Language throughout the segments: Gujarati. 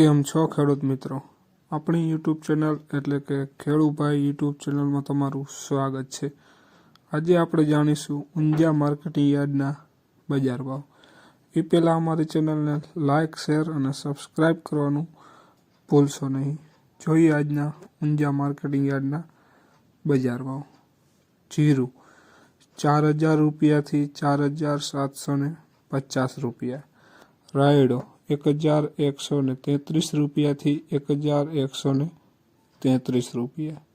કેમ છો ખેડૂત મિત્રો? આપણી યુટ્યુબ ચેનલ એટલે કે ખેડૂભાઈ યુટ્યુબ ચેનલમાં તમારું સ્વાગત છે. આજે આપણે જાણીશું ઊંઝા માર્કેટિંગ યાર્ડના બજાર ભાવ. એ પહેલાં અમારી ચેનલને લાઇક શેર અને સબસ્ક્રાઈબ કરવાનું ભૂલશો નહીં. જોઈએ આજના ઊંઝા માર્કેટિંગ યાર્ડના બજાર ભાવ. જીરું ચાર હજાર રૂપિયાથી ચાર હજાર સાતસો ને પચાસ રૂપિયા. રાયડો એક હજાર એકસો ને તેત્રીસ રૂપિયાથી એક હજાર એકસો ને તેત્રીસ રૂપિયા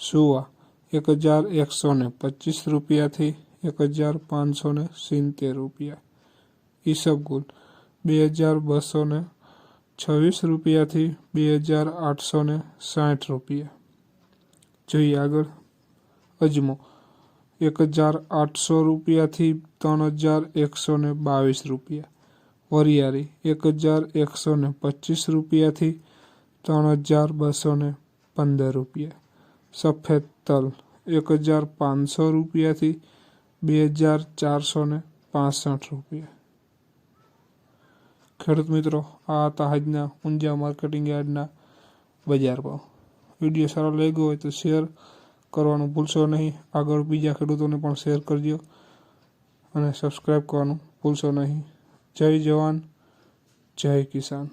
સુવા એક હજાર એકસો ને પચીસ રૂપિયાથી એક હજાર પાંચસો ને સિત્તેર રૂપિયા ઈસબગુલ બે હજાર બસો ને છવ્વીસ રૂપિયાથી બે હજાર આઠસો ને સાઠ રૂપિયા જોઈએ આગળ અજમો એક હજાર આઠસો રૂપિયાથી ત્રણ હજાર એકસો ને બાવીસ રૂપિયા વરિયાળી એક હજાર એકસો ને પચીસ રૂપિયાથી ત્રણ હજાર બસો ને પંદર રૂપિયા. સફેદ તલ એક હજાર પાંચસો રૂપિયાથી બે હજાર ચારસો ને પાસઠ રૂપિયા. ખેડૂત મિત્રો, આ હતા આજના ઊંઝા માર્કેટિંગ યાર્ડના બજાર ભાવ. વીડિયો સારો લાગ્યો હોય તો શેર કરવાનું ભૂલશો નહીં. આગળ બીજા ખેડૂતોને પણ શેર કરજો અને સબસ્ક્રાઈબ કરવાનું ભૂલશો નહીં. જય જવાન જય કિસાન.